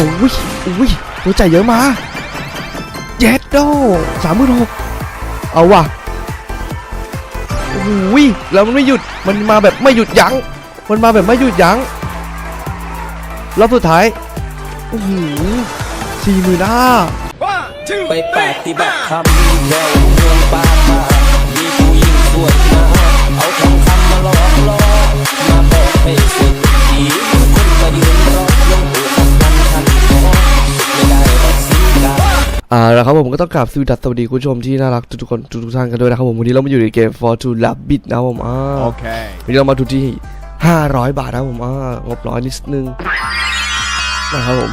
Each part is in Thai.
โอ้ยโอ้ยตัวใจายเยอะมาเจ็ดโดสามหมื่นหกเอาว่ะโอ้ยแล้วมันไม่หยุดมันมาแบบไม่หยุดยั้งมันมาแบบไม่หยุดยั้งรอบสุดท้ายโอ้โหสี่หมื่นห้าไปปฏิบัติธรรมแววเมืองปากมามีผู้หญิงสวยมาเอาทองคำมาหลอกล่อมาบอกให้สึก อ่าแล้วครับผมก็ต้องกราบสวัสดีสวัสดีคุณผู้ชมที่น่ารักทุกๆคนทุกๆท่านกันด้วยนะครับผมวันนี้เรามาอยู่ในเกม For to l a b i t นะครับผมอ่า Okay. วันนี้เรามาดูที่ 500 บาทนะครับผมอ่างบร้อยนิดนึงนะครับผม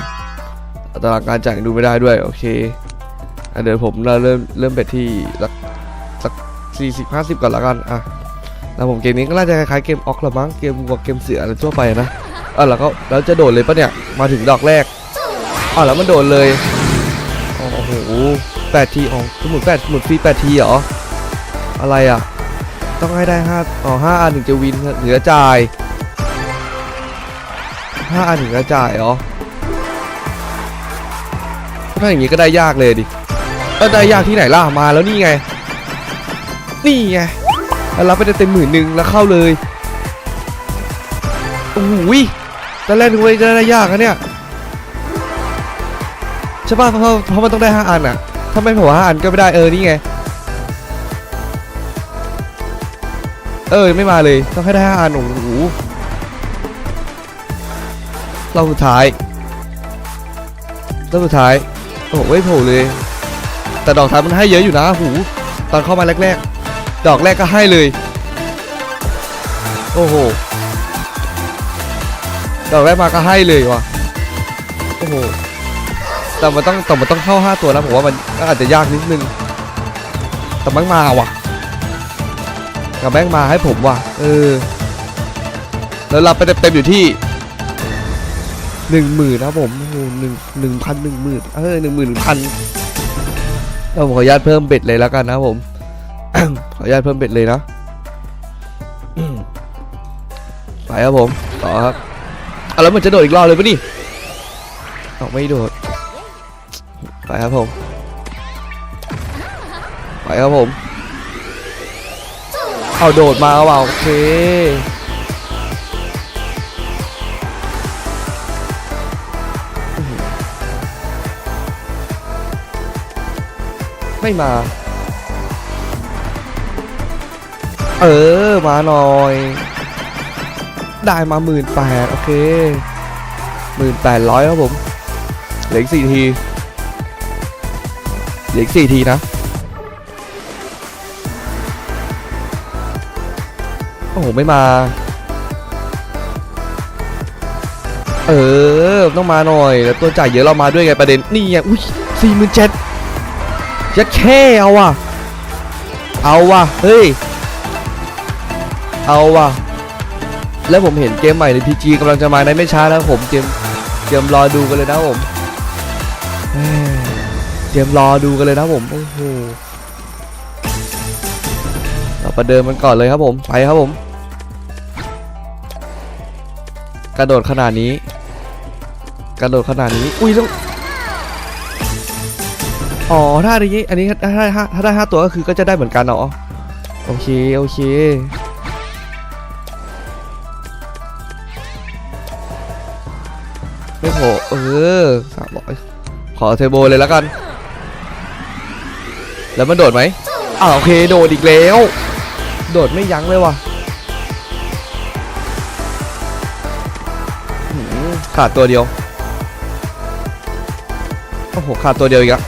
อัตราการจ่ายดูไม่ได้ด้วยโอเคอะเดี๋ยวผมเริ่มเริ่มเบ็ดที่สักสักสี่สิบห้าสิบก่อนละกันอะแล้วผมเกมนี้ก็น่าจะคล้ายๆเกมออกละมั้งเกมวัวเกมเสืออะไรทั่วไปนะอะแล้วก็แล้วจะโดดเลยปะเนี่ยมาถึงดอกแรกอะแล้วมันโดดเลย โอ้โหแปดทีอ๋อสมุดแปดสมุดฟรีแปดทีเหรอ อะไรอะ ต้องให้ได้ห้าอ๋อห้าอันถึงจะวินเหลือจ่ายห้าอันถึงจะจ่ายเหรอ ถ้าอย่างงี้ก็ได้ยากเลยดิเออได้ยากที่ไหนล่ะ มาแล้วนี่ไง นี่ไงแล้วรับไปเต็มหมื่นหนึ่งแล้วเข้าเลย โอ้โหตอนแรกนึกว่าจะได้ยากนะเนี่ย ใช่ป่ะเพราะเพราะมันต้องได้ห้าอันอะ ถ้าไม่ผมห้าอันก็ไม่ได้เออนี่ไง เออไม่มาเลยต้องให้ได้ห้าอันโอ้โหเราสุดท้ายเราสุดท้าย โอ้โหไม่โผล่เลย แต่ดอกท้ายมันให้เยอะอยู่นะหูตอนเข้ามาแรกๆ ดอกแรกก็ให้เลย โอ้โห ดอกแรกมาก็ให้เลยว่ะ โอ้โห แต่มันต้องแต่มันต้องเข้าห้าตัวนะผมว่ามันอาจจะยากนิดนึง แต่แมันมาว่ะกับแบงค์มาให้ผมว่ะ เออ แล้วรับไปเต็มๆอยู่ที่หนึ่งหมื่นนะผมโอ้โหหนึ่งหนึ่งพันหนึ่งหมื่นเออหนึ่งหมื่นหนึ่งพันเราขออนุญาตเพิ่มเบ็ดเลยแล้วกันนะผม ขออนุญาตเพิ่มเบ็ดเลยนะ ไปครับผม ต่อครับอะแล้วมันจะโดดอีกรอบเลยปะนี่ออกไม่โดด ไปครับผม ไปครับผม เอาโดดมาว่ะโอเคไม่มา เออ มาหน่อย ได้มาหมื่นแปดโอเคหมื่นแปดร้อยครับผม เหลืออีกสี่ที ลืออีกสี่ทีนะ โอ้โห ไม่มา เออ ต้องมาหน่อย แล้วตัวจ่ายเยอะเรามาด้วยไงประเด็น นี่ไง อุ้ยสี่หมื่นเจ็ดจะแค่เอาว่ะ เอาว่ะ เฮ้ย เอาว่ะ แล้วผมเห็นเกมใหม่ในพีจีกำลังจะมาในไม่ช้าแล้วผมเตรียมเตรียมรอดูกันเลยนะผม เตรียมรอดูกันเลยนะผมโอ้โหเราประเดิมมันก่อนเลยครับผมไปครับผม กระโดดขนาดนี้ กระโดดขนาดนี้ อุ้ยต้องอ๋อถ้าอันนี้อันนี้ถ้าได้ห้าถ้าได้ห้าตัวก็คือก็จะได้เหมือนกันเนาะโอเคโอเคไม่โผเออสามร้อยขอเทโบเลยแล้วกัน แล้วมันโดดไหมอ่าโอเคโดดอีกแล้ว โดดไม่ยั้งเลยว่ะขาดตัวเดียวโอ้โหขาดตัวเดียวอีกอะ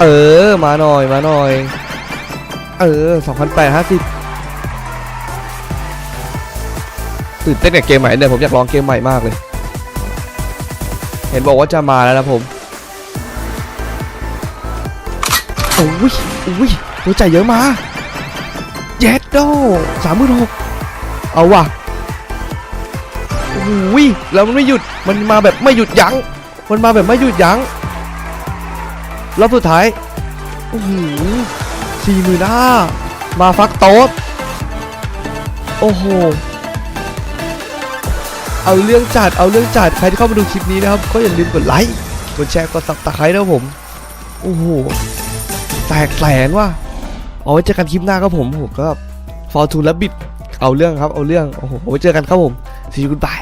เออมาหน่อยมาหน่อย เออสองพันแปดห้าสิบตื่นเต้นกับเกมใหม่เนี่ยผมอยากลองเกมใหม่มากเลย เห็นบอกว่าจะมาแล้วนะผม โอ้ยโอ้ยตัวใจเยอะมาเย็ดโดสามหมื่นหกเอาว่ะโอ้ยแล้วมันไม่หยุดมันมาแบบไม่หยุดยั้งมันมาแบบไม่หยุดยั้งรอบสุดท้ายโอ้โหสี่หมื่นห้ามาฟักโต๊ดโอ้โหเอาเรื่องจัดเอาเรื่องจัดใครที่เข้ามาดูคลิปนี้นะครับ ก็อย่าลืมกดไลค์กดแชร์กดซับสไครต์นะผมโอ้โห แตกแสนว่ะเอาไว้เจอกันคลิปหน้าครับผมผมก็ฟอร์ทูนและบิดเอาเรื่องครับเอาเรื่องโอ้โหไว้เจอกันครับผมสีคุณบาย